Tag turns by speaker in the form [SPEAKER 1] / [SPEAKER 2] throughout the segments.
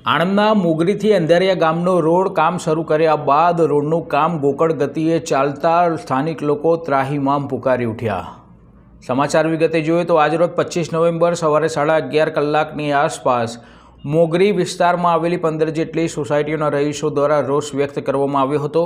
[SPEAKER 1] આણંદના મોગરીથી અંધારિયા ગામનો રોડ કામ શરૂ કર્યા બાદ રોડનું કામ ગોકળ ગતિએ ચાલતા સ્થાનિક લોકો ત્રાહીમામ પુકારી ઉઠ્યા. સમાચાર વિગતે જોઈએ તો આજરોજ પચીસ નવેમ્બર સવારે સાડા અગિયાર કલાકની આસપાસ મોગરી વિસ્તારમાં આવેલી પંદર જેટલી સોસાયટીઓના રહીશો દ્વારા રોષ વ્યક્ત કરવામાં આવ્યો હતો.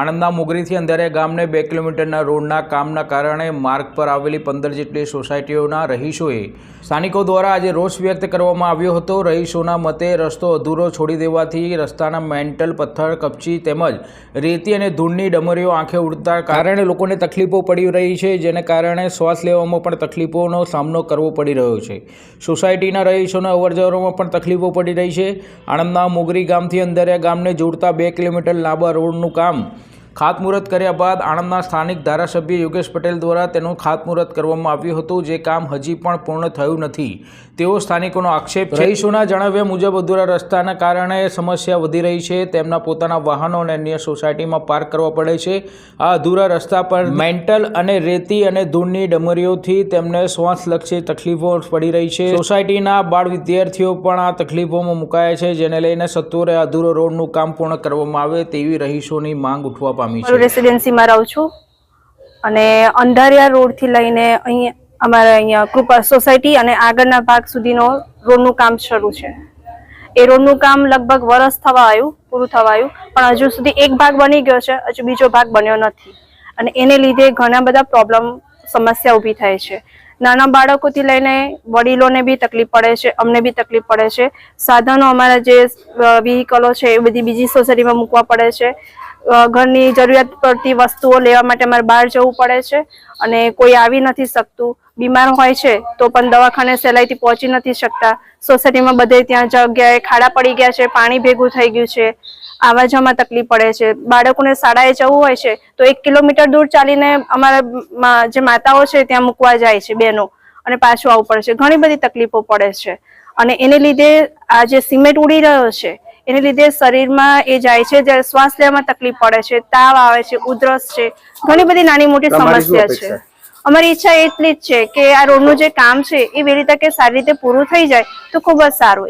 [SPEAKER 1] આણંદના મોગરીથી અંધારે ગામને બે કિલોમીટરના રોડના કામના કારણે માર્ગ પર આવેલી પંદર જેટલી સોસાયટીઓના રહીશોએ સ્થાનિકો દ્વારા આજે રોષ વ્યક્ત કરવામાં આવ્યો હતો. રહીશોના મતે રસ્તો અધૂરો છોડી દેવાથી રસ્તાના મેન્ટલ પથ્થર, કપચી તેમજ રેતી અને ધૂળની ડમરીઓ આંખે ઉડતા કારણે લોકોને તકલીફો પડી રહી છે, જેને કારણે શ્વાસ લેવામાં પણ તકલીફોનો સામનો કરવો પડી રહ્યો છે. સોસાયટીના રહીશોના અવરજવરમાં પણ તકલીફો પડી રહી છે. આણંદના મોગરી ગામથી અંદરિયા ગામને જોડતા બે કિલોમીટર લાંબા રોડનું કામ ખાતમુહૂર્ત કર્યા બાદ આણંદના સ્થાનિક ધારાસભ્ય યોગેશ પટેલ દ્વારા તેનું ખાતમુહૂર્ત કરવામાં આવ્યું હતું, જે કામ હજી પણ પૂર્ણ થયું નથી. તેવો સ્થાનિકોનો આક્ષેપ રહીશોના જણાવ્યા મુજબ અધૂરા રસ્તાના કારણે સમસ્યા વધી રહી છે. તેમના પોતાના વાહનો અને અન્ય સોસાયટીમાં પાર્ક કરવા પડે છે. આ અધૂરા રસ્તા પર મેન્ટલ અને રેતી અને ધૂળની ડમરીઓથી તેમને શ્વાસલક્ષી તકલીફો પડી રહી છે. સોસાયટીના બાળ વિદ્યાર્થીઓ પણ આ તકલીફોમાં મુકાયા છે, જેને લઈને સત્વરે અધૂરો રોડનું કામ પૂર્ણ કરવામાં આવે તેવી રહીશોની માંગ ઉઠવા પામી છે.
[SPEAKER 2] રેસિડેન્સીમાં રહું છું. અને અંધારિયા રોડથી લઈને અહીં અમારે અહીંયા કૃપા સોસાયટી અને આગળના ભાગ સુધીનો રોડનું કામ શરૂ છે. એ રોડનું કામ લગભગ વરસ થવા આવ્યું પૂરું થવા આવ્યું પણ હજુ સુધી એક ભાગ બની ગયો છે હજુ બીજો ભાગ બન્યો નથી. અને એને લીધે ઘણા બધા પ્રોબ્લેમ સમસ્યા ઊભી થાય છે. નાના બાળકોથી લઈને વડીલોને બી તકલીફ પડે છે અમને બી તકલીફ પડે છે. સાધનો અમારા જે વ્હીકલો છે એ બધી બીજી સોસાયટીમાં મૂકવા પડે છે. ઘરની જરૂરિયાત પડતી વસ્તુઓ લેવા માટે અમારે બહાર જવું પડે છે અને કોઈ આવી નથી શકતું. બીમાર હોય છે તો પણ દવાખાને સહેલાઈથી પહોંચી નથી શકતા. સોસાયટીમાં બધે ત્યાં જગ્યાએ ખાડા પડી ગયા છે, પાણી ભેગું થઈ ગયું છે. આવા જવામાં તકલીફ પડે છે. બાળકોને શાળાએ જવું હોય છે તો એક કિલોમીટર દૂર ચાલીને અમારા જે માતાઓ છે ત્યાં મૂકવા જાય છે બહેનો અને પાછું આવવું પડે છે. ઘણી બધી તકલીફો પડે છે. અને એને લીધે આ જે સિમેન્ટ ઉડી રહ્યો છે એને લીધે શરીરમાં એ જાય છે જ્યારે શ્વાસ લેવામાં તકલીફ પડે છે તાવ આવે છે ઉધરસ છે ઘણી બધી નાની મોટી સમસ્યા છે. અમારી ઈચ્છા એટલી જ છે કે આ રોડનું જે કામ છે એ વહેલી તકે સારી રીતે પૂરું થઈ જાય તો ખૂબ જ સારું.